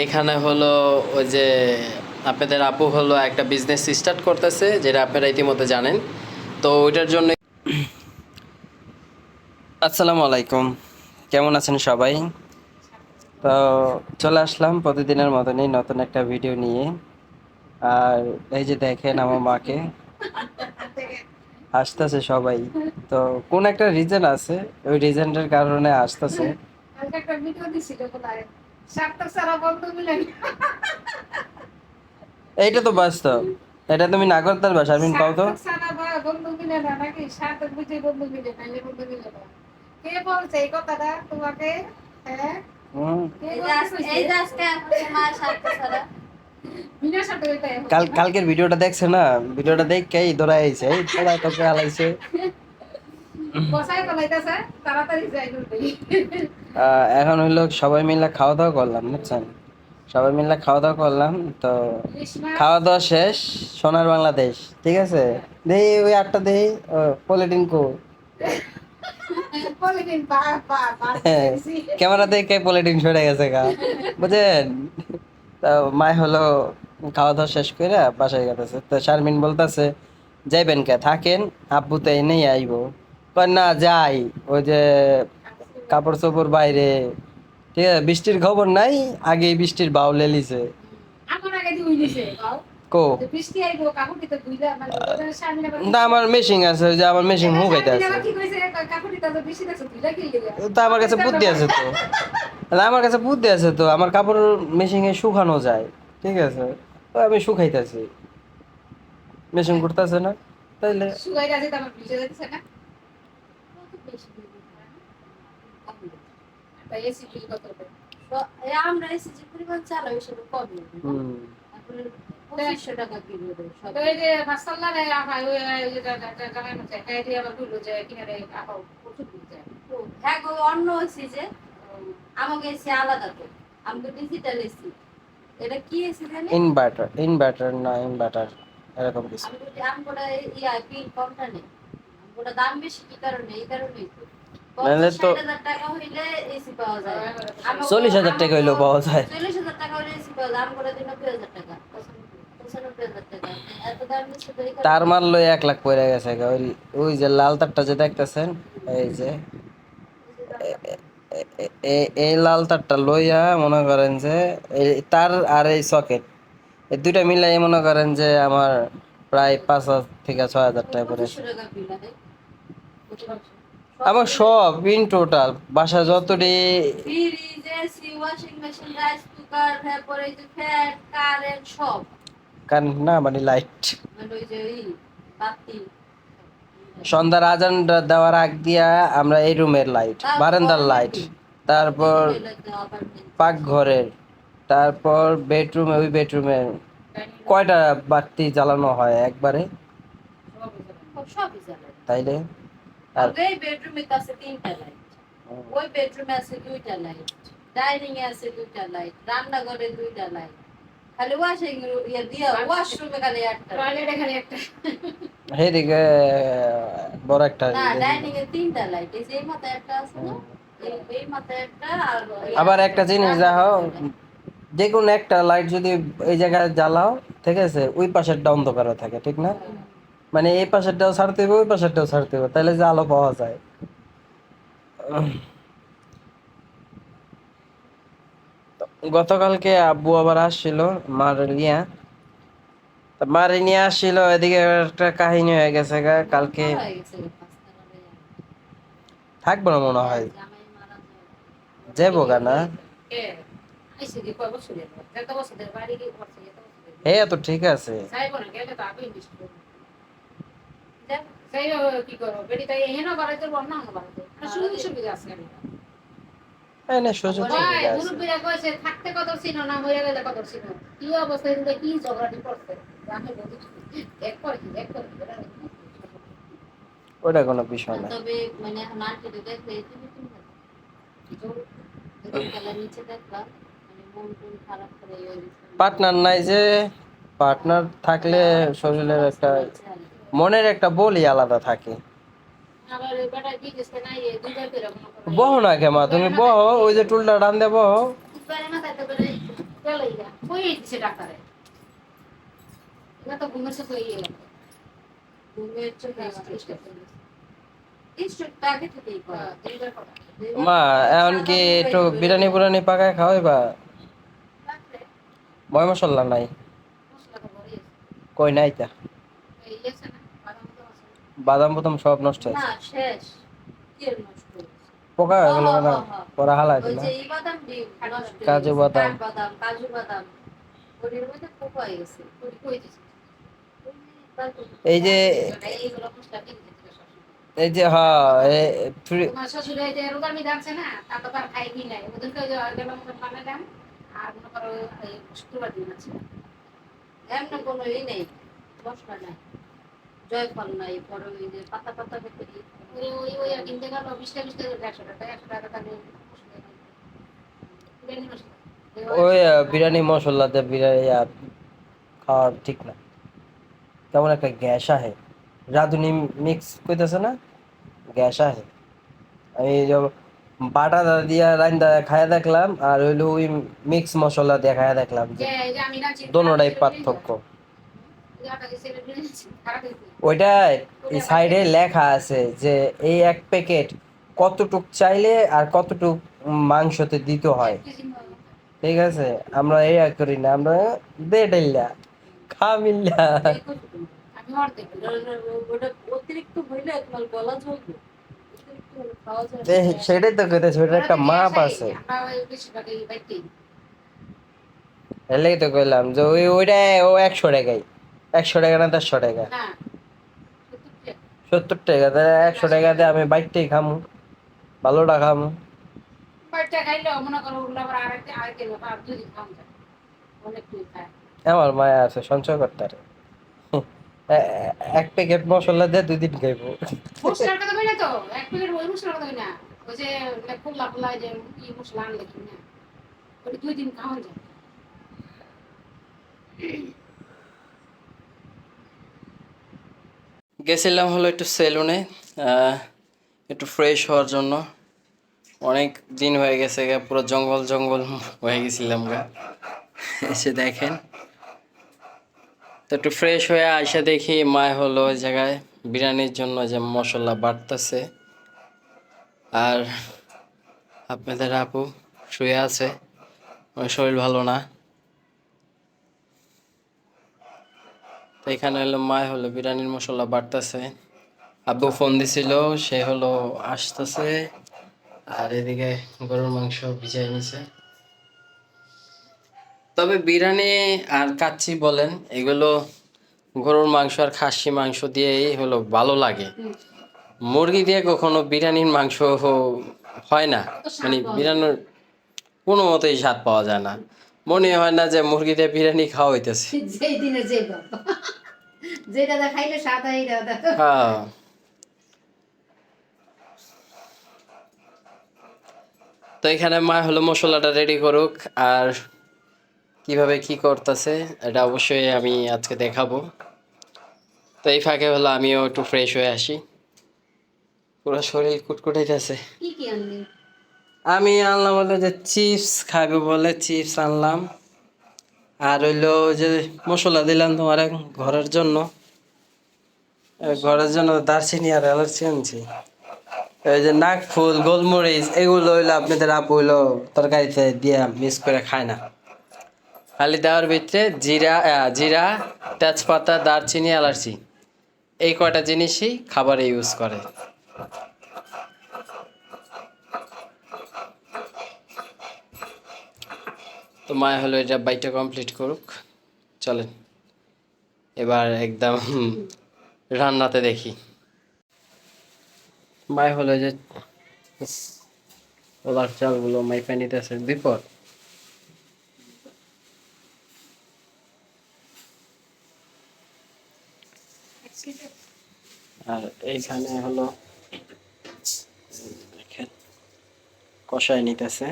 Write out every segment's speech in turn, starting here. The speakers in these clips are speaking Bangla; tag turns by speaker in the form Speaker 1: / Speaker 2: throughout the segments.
Speaker 1: এইখানে হলো ওই যে আপনাদের আপু হলো একটা বিজনেস স্টার্ট করতেছে যেটা আপনারা ইতিমধ্যে জানেন। তো ওইটার জন্য আসসালামু আলাইকুম। কেমন আছেন সবাই? তো চলে আসলাম প্রতিদিনের মতনই নতুন একটা ভিডিও নিয়ে। আর এই যে দেখেন আমার মাকে। আসতেছে সবাই। তো কোন একটা রিজন আছে? ওই রিজনটার কারণে আসতেছে।
Speaker 2: সার্থক বন্ধু মিলে।
Speaker 1: এইটা তো বাস্তব। এটা তুমি নাগরতার বাসা আমি কও তো
Speaker 2: সার্থক সারা বা- বন্ধু মিলে না নাকি? সার্থক বুঝে বন্ধু মিলে নাইলে বন্ধু মিলে না। কে বলছে এই কথাটা তোমাকে? হ্যাঁ?
Speaker 1: কালকের ভিডিওটা দেখছে না? ভিডিওটা দেখে এই তোরা তোকে হালাইছে
Speaker 2: বসায় ফেলাইতেছে তাড়াতাড়ি যাই করতে
Speaker 1: আহ, এখন হইল সবাই মিলে খাওয়া দাওয়া করলাম বুঝছেন? সবাই মিলে খাওয়া দাওয়া করলাম তো খাওয়া দাওয়া শেষ সোনার বাংলাদেশ ঠিক আছে? দেই ওই আটটা দেই পলিটিন কো। হ্যাঁ, ক্যামেরা দেখে পলিটিন সরে গেছে গা বুঝছেন? তো মায় হলো খাওয়া দাওয়া শেষ করে বাসায় গেছে। তো শারমিন বলতেছে যাইবেন কে থাকেন আব্বু তো এনেই আইবো। না যাই। ওই যে কাপড় চোপড় বাইরে। ঠিক আছে বৃষ্টির খবর নাই আগে বৃষ্টির বাউলে লিছে
Speaker 2: আমার আগে দুই দিছে বাও
Speaker 1: কো?
Speaker 2: মানে
Speaker 1: না আমার মেশিং আছে যে আমার মেশিং হুকাইতে আছে।
Speaker 2: কি কইছে কাকুটি তো
Speaker 1: আমার কাছে বুদ্ধি আছে তো। আমার কাছে বুদ্ধি আছে তো আমার কাপড় মেশিং এ শুকানো যায় ঠিক আছে? আমি শুকাইতেছি। মেশিং করতেছে না তাইলে
Speaker 2: সুগাই রাজে ভিজে যাচ্ছে না তাই এসি বিল কত হবে
Speaker 3: তো এই আমরা অন্য যে আমাকে আলাদা তো আমাকে ডিজিটাল এসি এটা কি এসি
Speaker 1: ইনভার্টার ইনভার্টার না ইনভার্টার এরকম কিছু
Speaker 3: আমি বলি নেই। আমগোটা দাম বেশি কি কারণে? এই কারণেই
Speaker 1: নাহলে তো-
Speaker 3: এসি পাওয়া যায়। আমাগো-
Speaker 1: চল্লিশ হাজার টাকা হইলেও পাওয়া যায়।
Speaker 3: চল্লিশ হাজার টাকা এসি পাওয়া হাজার টাকা
Speaker 1: তার মারলো এক লাখ পড়ে গেছে ওই যে লাল তারটা যে দেখতেছেন এই যে এই লাল তারটা লইয়া মনে করেন যে এই তার আর এই সকেট এই দুইটা মিলাই মনে করেন যে আমার প্রায় পাঁচ হাজার থেকে ছয় হাজার টাকা পড়ে
Speaker 3: পঁচিশশো টাকা বিল হয় পঁচিশশো।
Speaker 1: আমার সব ইন টোটাল বাসা যতটি
Speaker 3: fridge AC washing machine rice cooker তারপরে এই যে ফ্যান কারেন্ট
Speaker 1: কান না মানে লাইট
Speaker 3: মানে
Speaker 1: সন্ধ্যার আজান দেওয়ার আগ দিয়া আমরা এই রুমের লাইট বারান্দার লাইট তারপর পাকঘরের। তারপর বেডরুমে ওই বেডরুমে কয়টা বাতি জ্বালানো হয় একবারে? তাইলে?
Speaker 3: আছে তিনটা লাইট ওই বেডরুমে আছে দুইটা লাইট ডাইনিং এ আছে দুইটা লাইট রান্নাঘরে দুইটা লাইট খালি ওয়াশিং ইয়ে দিয়া ওয়াশরুমে খালি একটা
Speaker 2: টয়লেট এখানে একটা।
Speaker 1: বড় একটা
Speaker 3: না ডাইনিং এ তিনটা লাইট এই যে মাথায় একটা আছে না? এই এই মাথায় একটা আর
Speaker 1: আবার একটা জিনিস দেখো যে কোনো একটা লাইট যদি এই জায়গায় জ্বালাও ঠিক আছে? ওই পাশেরটা অন্ধকার থাকে ঠিক না? মানে এই পাশেরটাও ছাড়তে হবে ওই পাশেরটাও ছাড়তে হবে তাহলে যে আলো পাওয়া যায়। গতকালকে আব্বু আবার আসছিল মার নিয়ে। তা মারে নিয়ে আসছিল এদিকে একটা কাহিনী হয়ে গেছে গা কালকে। থাকব না মনে হয়। যাব গা না। হ্যাঁ তো ঠিক আছে।
Speaker 2: যাইবো না গেলে তো আগে ইনভেস্ট করব?
Speaker 3: যাক,
Speaker 2: যাই কি করো বেটি তাই এহেন বাড়াইতে পারব না বাড়াইতে সুযোগ সুবিধা আছে
Speaker 1: না সুযোগ
Speaker 2: ভাই
Speaker 1: সুবিধা আছে।
Speaker 2: মুরব্বীরা কইছে থাকতে কত ছিল না মরে গেলে কত ছিল কি অবস্থা কি ঝগড়াটি করছে? আমি বলি এক পর কি এক পর কি
Speaker 1: ওটা কোনো বিষয় না।
Speaker 3: তবে মানে এখন দেখলে তুমি তুমি নিচে দেখবা টন খারাপ করে হয়েছে।
Speaker 1: পার্টনার নাই যে পার্টনার থাকলে শরীরের একটা মনের একটা বলি আলাদা থাকে।
Speaker 2: কি।
Speaker 1: বহ না কেমা তুমি বহ, ওই যে টুলটা ডান দে বহ। মা, এখন কি একটু বিরিয়ানি পুরানি পাকায় খাওয়াই বা ময় মশলা নাই। কই নাই তা?
Speaker 2: বাদাম
Speaker 1: বাদাম সব নষ্ট হয়েছে।
Speaker 3: না শেষ। কি নষ্ট
Speaker 1: পোকা হয়ে গেল না
Speaker 3: হ্যাঁ।
Speaker 1: হালাই দিল। কাজু বাদাম।
Speaker 3: কাজু বাদাম।
Speaker 1: এই যে এই যে হ্যাঁ
Speaker 2: আর
Speaker 3: কোনো ই নেই মশলা নাই। জয়ফল নাই পরে ওই যে পাতা পাতা করতে দিয়ে
Speaker 2: ওই ওই ওই আর কিনতে গেল বিশটা বিশটা করে একশো টাকা একশো টাকা তাহলে
Speaker 1: ওই বিরিয়ানি মশলা। দিয়ে বিরিয়ানি আর খাওয়া ঠিক না। কেমন একটা গ্যাস আহে। রাঁধুনি মিক্স কইতেছে না? গ্যাস আহে। আমি বাটা দিয়া রান্দা খায়া দেখলাম আর হইল ওই মিক্স মশলা দিয়ে খায়া দেখলাম যে
Speaker 2: যে এই যে আমি না চিনি
Speaker 1: দোনোটাই পার্থক্য। ওইটাই এই সাইডে লেখা আছে যে এই এক প্যাকেট কতটুক চাইলে আর কতটুক মাংসতে দিতে হয় ঠিক আছে আমরা এই করি না আমরা দে ডাইলা খা মিল্লা
Speaker 3: এই করছ তুমি।
Speaker 2: আমি অর্ধেক
Speaker 3: ওটা অতিরিক্ত হইলে তোমার গলা জ্বলবে অতিরিক্ত হলে খাওয়া যায়
Speaker 1: এ,
Speaker 3: না।
Speaker 1: সেটাই তো কইতেছে ওটা একটা মাপ আছে লাগি তো কইলাম যে ওই ওইটা ও একশো টাকাই একশো টাকা না দেড়শো টাকা? সত্তর টাকা। তাহলে একশো টাকা দিয়ে আমি বাইকটাই খামু ভালোটা খামু। আমার মায়া আছে সঞ্চয় করতে এক প্যাকেট মশলা দিয়ে দুই দিন খাইবো।
Speaker 2: মশলার কথা বলি না তো? এক প্যাকেট ওই মশলার কথা বলি না? ওই যে ফুল্লা ফুল্লা যে ই মশলা আনলে কি না? ওই দুই দিন খাওয়া যায়।
Speaker 1: গেছিলাম হলো একটু সেলুনে একটু ফ্রেশ হওয়ার জন্য। অনেক দিন হয়ে গেছে গা, পুরো জঙ্গল জঙ্গল হয়ে গেছিলাম গা। এসে দেখেন। তো একটু ফ্রেশ হয়ে আইসা দেখি মায় হলো ওই জায়গায় বিরিয়ানির জন্য যে মশলা বাটতেছে আর আপনাদের আপু শুয়ে আছে শরীর ভালো না। তো এখানে হলো মায় হলো বিরিয়ানির মশলা বাটতেছে আব্বু ফোন দিছিল, সে হলো আসতেছে। আর এদিকে গরুর মাংস ভিজাই নিছে। তবে বিরিয়ানি আর কাচ্চি বলেন, এগুলো গরুর মাংস আর খাসি মাংস দিয়েই হলো ভালো লাগে। মুরগি দিয়ে কখনো বিরিয়ানির মাংস হয় না। মানে বিরিয়ানির কোনো মতেই স্বাদ পাওয়া যায় না। মনে হয় না যে মুরগি দিয়ে বিরিয়ানি খাওয়া হইতেছে।
Speaker 2: যেই দিনে যে যেটা খাইলে সাদা এইটা দা
Speaker 1: হ্যাঁ। তো এখানে মা হলো মশলাটা রেডি করুক আর কীভাবে কি করতেছে এটা অবশ্যই আমি আজকে দেখাবো। তো এই ফাঁকে হলো আমিও একটু ফ্রেশ হয়ে আসি। পুরো শরীর কুটকুটাইতেছে
Speaker 2: কি কি আনলি
Speaker 1: আমি আনলাম হলো যে চিপস, খাবে বলে চিপস আনলাম। আর হইল যে মশলা দিলাম তোমার ঘরের জন্য। ঘরের জন্য দারচিনি আর এলাচি আনছি। এই যে নাক ফুল গোলমরিচ, এগুলো হইল আপনাদের আপু হইল তরকারিতে দিয়ে মিক্স করে খায় না। খালি দেওয়ার ভিতরে জিরা জিরা, তেজপাতা, দারচিনি, এলাচি। এই কয়টা জিনিসই খাবারে ইউজ করে। মায় হলো এটা বাইকটা কমপ্লিট করুক। চলেন। এবার একদম রান্নাতে দেখি। মায় হলো যে ওলার চালগুলো মাই পানিতেছে বিপদ। আর এইখানে হলো কষায় নিতেছে।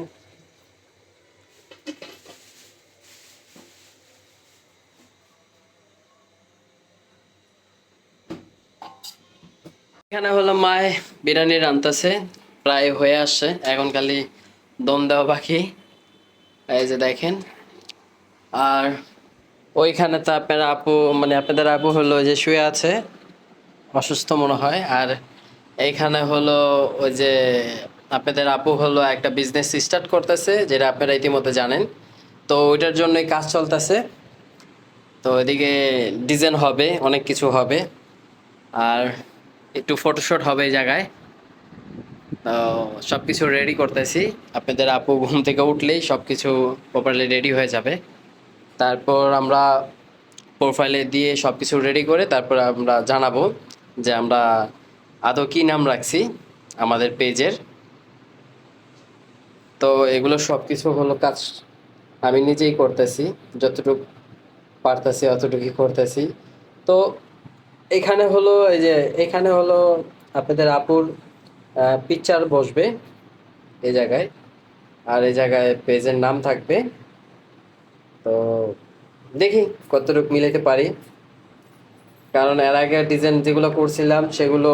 Speaker 1: এখানে হলো মায় বিরিয়ানি রান্তাছে প্রায় হয়ে আসছে। এখন খালি দম দেওয়া বাকি। এই যে দেখেন। আর ওইখানে তো আপনার আপু মানে আপনাদের আপু হলো যে শুয়ে আছে, অসুস্থ মনে হয়। আর এইখানে হলো ওই যে আপনাদের আপু হলো একটা বিজনেস স্টার্ট করতেছে, যেটা আপনারা ইতিমধ্যে জানেন। তো ওইটার জন্যই কাজ চলতেছে। তো এদিকে ডিজাইন হবে, অনেক কিছু হবে। আর একটু ফটোশুট হবে এই জায়গায়। তো সব কিছু রেডি করতেছি। আপনাদের আপু ঘুম থেকে উঠলেই সব কিছু প্রপারলি রেডি হয়ে যাবে। তারপর আমরা প্রোফাইলে দিয়ে সব কিছু রেডি করে তারপর আমরা জানাব যে আমরা আদৌ কী নাম রাখছি আমাদের পেজের। তো এগুলো সব কিছু হলো কাজ আমি নিজেই করতেছি, যতটুকু পারতেছি অতটুকুই করতেছি। তো এখানে হলো, এই যে এখানে হলো আপনাদের আপুর পিকচার বসবে এই জায়গায়। আর এই জায়গায় পেজের নাম থাকবে। তো দেখি কতটুকু মিলাইতে পারি। কারণ এর আগে ডিজাইন যেগুলো করছিলাম, সেগুলো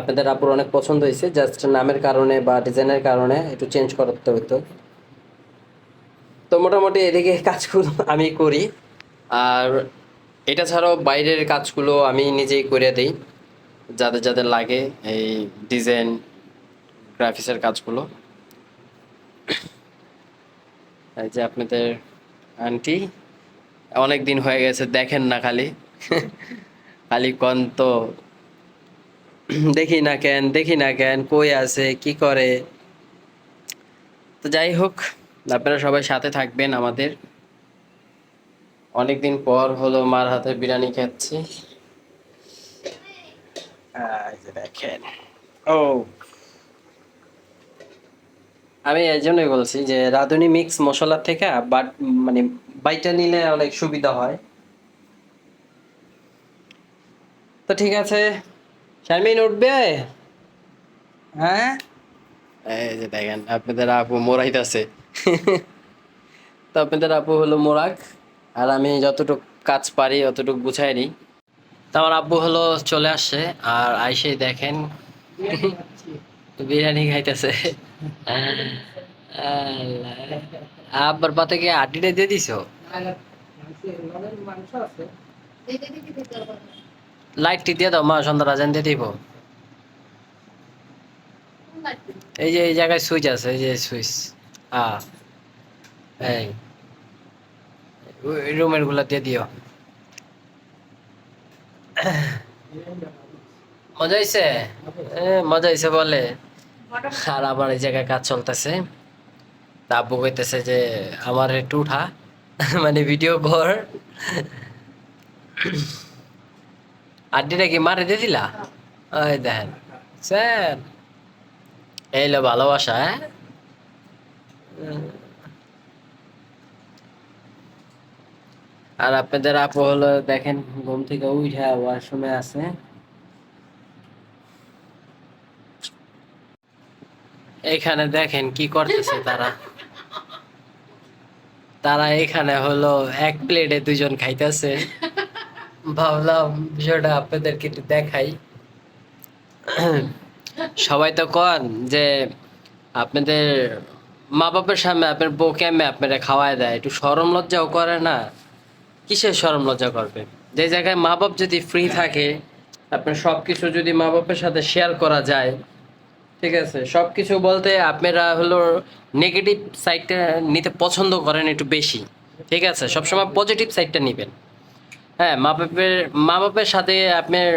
Speaker 1: আপনাদের আপুর অনেক পছন্দ হয়েছে। জাস্ট নামের কারণে বা ডিজাইনের কারণে একটু চেঞ্জ করতে হতো তো মোটামুটি এদিকে কাজগুলো আমি করি। আর এটা ছাড়াও বাইরের কাজগুলো আমি নিজেই করে দিই, যাদের যাদের লাগে এই ডিজাইন গ্রাফিক্সের কাজগুলো। এই যে আপনাদের আন্টি অনেক দিন হয়ে গেছে, দেখেন না খালি। খালি কন তো দেখি না কেন, দেখি না কেন, কই আছে, কি করে? তো যাই হোক, আপনারা সবাই সাথে থাকবেন আমাদের। অনেকদিন পর হলো মার হাতে বিরিয়ানি খাচ্ছি। দেখেন। ও। আমি এই জন্যই বলছি যে রাঁধুনি মিক্স মশলার থেকে বাট মানে বাইটা নিলে অনেক সুবিধা হয়। তো ঠিক আছে শারমিন উঠবে? হ্যাঁ? এই যে দেখেন আপনাদের আপু মোরাইতেছে তো আপনাদের আপু হলো মোরাক। আর আমি যতটুকু কাজ পারি, অতটুকু গুছাই নিই। তো আমার আব্বু হলো চলে আসছে, আর আইসেই দেখেন বিরিয়ানি খাইতেছে। আব্বার পাতে কি আড্ডিটা দিয়ে দিছো। লাইটটি দিয়ে দাও, মা সন্ধ্যা রাজান দিয়ে দিব। এই যে, এই জায়গায় সুইচ আছে, এই যে সুইচ। আ এই। রুমেরগুলা দিয়ে দিও। মজা হয়েছে মজা হয়েছে বলে। আর আবার এই জায়গায় কাজ চলতেছে। তা আব্বু কইতেছে যে, আমার একটু উঠা। মানে ভিডিও কর। আড্ডিটা কি মারে দিয়ে দিলা? ওই দেখেন। স্যার। এই হলো ভালোবাসা হ্যাঁ? আর আপনাদের আপু হলো দেখেন, ঘুম থেকে উঠে ওয়াশরুমে আছে। এখানে দেখেন কি করতেছে তারা। তারা এখানে হলো এক প্লেটে দুজন খাইতেছে। ভাবলাম বিষয়টা আপনাদেরকে একটু দেখাই। সবাই তো কন যে আপনাদের মা বাপের সামনে আপনার বউ কেমে আপনারা খাওয়ায় দেয়? একটু সরম লজ্জাও করে না? কিসের সরম লজ্জা করবে? যে জায়গায় মা বাপ যদি ফ্রি থাকে, আপনার সব কিছু যদি মা বাপের সাথে শেয়ার করা যায়, ঠিক আছে? সব কিছু বলতে আপনারা হলো নেগেটিভ সাইডটা নিতে পছন্দ করেন একটু বেশি, ঠিক আছে? সবসময় পজিটিভ সাইডটা নেবেন। হ্যাঁ মা বাপের মা বাপের সাথে আপনার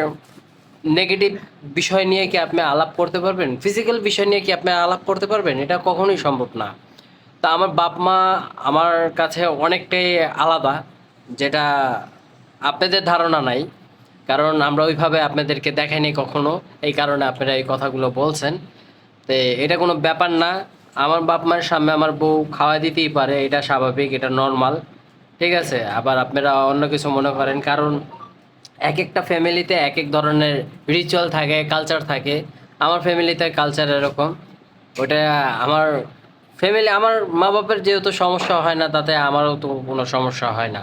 Speaker 1: নেগেটিভ বিষয় নিয়ে কি আপনি আলাপ করতে পারবেন? ফিজিক্যাল বিষয় নিয়ে কি আপনি আলাপ করতে পারবেন? এটা কখনোই সম্ভব না। তা আমার বাপ মা আমার কাছে অনেকটাই আলাদা। যেটা আপনাদের ধারণা নাই, কারণ আমরা ওইভাবে আপনাদেরকে দেখাইনি কখনো, এই কারণে আপনারা এই কথাগুলো বলছেন। তো এটা কোনো ব্যাপার না, আমার বাপ মায়ের সামনে আমার বউ খাওয়া দিতেই পারে, এটা স্বাভাবিক, এটা নর্মাল, ঠিক আছে? আবার আপনারা অন্য কিছু মনে করেন, কারণ এক একটা ফ্যামিলিতে এক এক ধরনের রিচুয়াল থাকে কালচার থাকে। আমার ফ্যামিলিতে কালচার এরকম। ওটা আমার ফ্যামিলি আমার মা বাপের যেহেতু সমস্যা হয় না, তাতে আমারও তো কোনো সমস্যা হয় না।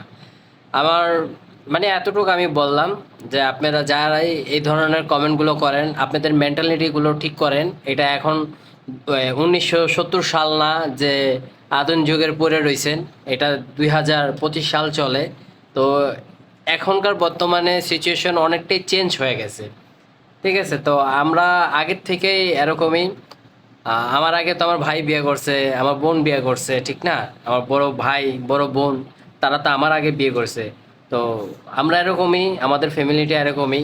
Speaker 1: আমার মানে এতটুকু আমি বললাম যে আপনারা যারাই এই ধরনের কমেন্টগুলো করেন, আপনাদের মেন্টালিটিগুলো ঠিক করেন, এটা এখন উনিশশো সত্তর সাল না যে আধুনিক যুগের পরে রয়েছেন, এটা দুই হাজার পঁচিশ সাল চলে। তো এখনকার বর্তমানে সিচুয়েশন অনেকটাই চেঞ্জ হয়ে গেছে। ঠিক আছে? তো আমরা আগের থেকেই এরকমই আমার আগে তো আমার ভাই বিয়ে করছে, আমার বোন বিয়ে করছে, ঠিক না? আমার বড় ভাই, বড় বোন তারা তো আমার আগে বিয়ে করছে। তো আমরা এরকমই, আমাদের ফ্যামিলিটা এরকমই।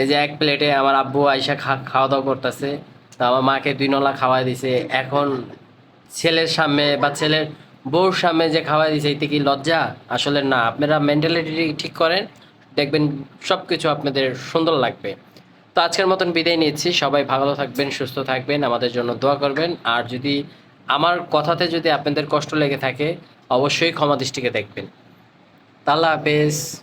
Speaker 1: এই যে এক প্লেটে আমার আব্বু আইসা খাওয়া দাওয়া করতেছে। তো আমার মাকে দুই নলা খাওয়াই দিছে। এখন ছেলের সামনে বা ছেলের বউর সামনে যে খাওয়াই দিছে, এতে কি লজ্জা? আসলে না। আপনারা মেন্টালিটি ঠিক করেন, দেখবেন সব কিছু আপনাদের সুন্দর লাগবে। তো আজকের মতন বিদায় নিচ্ছি। সবাই ভালো থাকবেন, সুস্থ থাকবেন। আমাদের জন্য দোয়া করবেন। আর যদি আমার কথাতে যদি আপনাদের কষ্ট লেগে থাকে অবশ্যই ক্ষমা দৃষ্টিকে দেখবেন। তাল্লা হাফেজ।